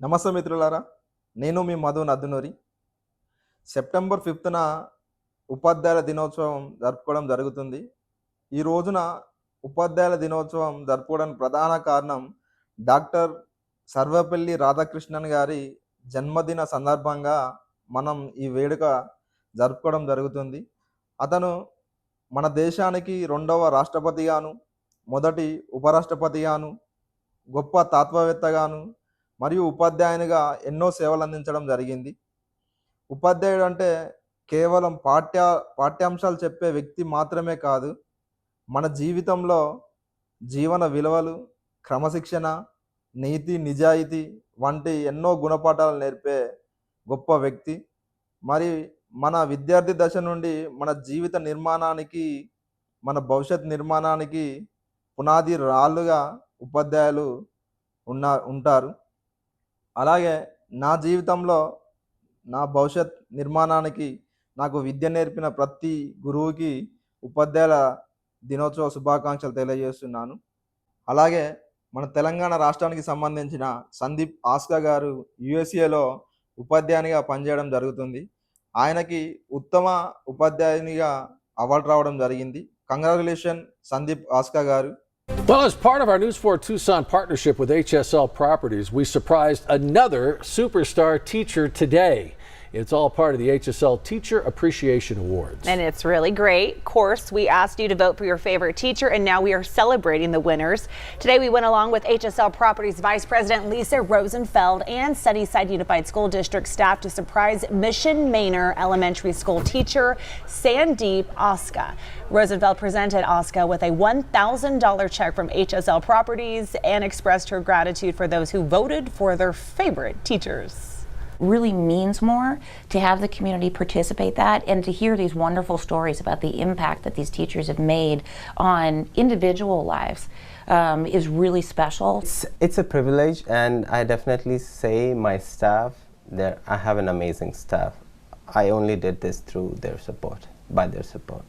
నమస్తే మిత్రులారా నేను మీ మధు నద్దునూరి. సెప్టెంబర్ ఫిఫ్త్న ఉపాధ్యాయుల దినోత్సవం జరుపుకోవడం జరుగుతుంది. ఈ రోజున ఉపాధ్యాయుల దినోత్సవం జరుపుకోవడానికి ప్రధాన కారణం డాక్టర్ సర్వపల్లి రాధాకృష్ణన్ గారి జన్మదిన సందర్భంగా మనం ఈ వేడుక జరుపుకోవడం జరుగుతుంది. అతను మన దేశానికి రెండవ రాష్ట్రపతిగాను మొదటి ఉపరాష్ట్రపతిగాను గొప్ప తత్వవేత్తగాను మరియు ఉపాధ్యాయునిగా ఎన్నో సేవలు అందించడం జరిగింది. ఉపాధ్యాయుడు అంటే కేవలం పాఠ్య పాఠ్యాంశాలు చెప్పే వ్యక్తి మాత్రమే కాదు మన జీవితంలో జీవన విలువలు క్రమశిక్షణ నీతి నిజాయితీ వంటి ఎన్నో గుణపాఠాలు నేర్పే గొప్ప వ్యక్తి. మరి మన విద్యార్థి దశ నుండి మన జీవిత నిర్మాణానికి మన భవిష్యత్ నిర్మాణానికి పునాది రాళ్ళుగా ఉపాధ్యాయులు ఉన్న ఉంటారు. అలాగే నా జీవితంలో నా భవిష్యత్ నిర్మాణానికి నాకు విద్య నేర్పిన ప్రతి గురువుకి ఉపాధ్యాయుల దినోత్సవ శుభాకాంక్షలు తెలియజేస్తున్నాను. అలాగే మన తెలంగాణ రాష్ట్రానికి సంబంధించిన సందీప్ ఆస్కా గారు యుఎస్ఏలో ఉపాధ్యాయునిగా పనిచేయడం జరుగుతుంది. ఆయనకి ఉత్తమ ఉపాధ్యాయునిగా అవార్డు రావడం జరిగింది. కంగ్రాచులేషన్ సందీప్ ఆస్కా గారు. Well, as part of our News 4 Tucson partnership with HSL Properties, we surprised another superstar teacher today. It's all part of the HSL Teacher Appreciation Awards. And it's really great. Of course, we asked you to vote for your favorite teacher, and now we are celebrating the winners. Today, we went along with HSL Properties Vice President Lisa Rosenfeld and Sunnyside Unified School District staff to surprise Mission Manor Elementary School teacher Sandeep Oska. Rosenfeld presented Oska with a $1,000 check from HSL Properties and expressed her gratitude for those who voted for their favorite teachers. Really means more to have the community participate that and to hear these wonderful stories about the impact that these teachers have made on individual lives um, is really special. It's, it's a privilege, and I definitely say my staff I have an amazing staff. I only did this through their support, by their support.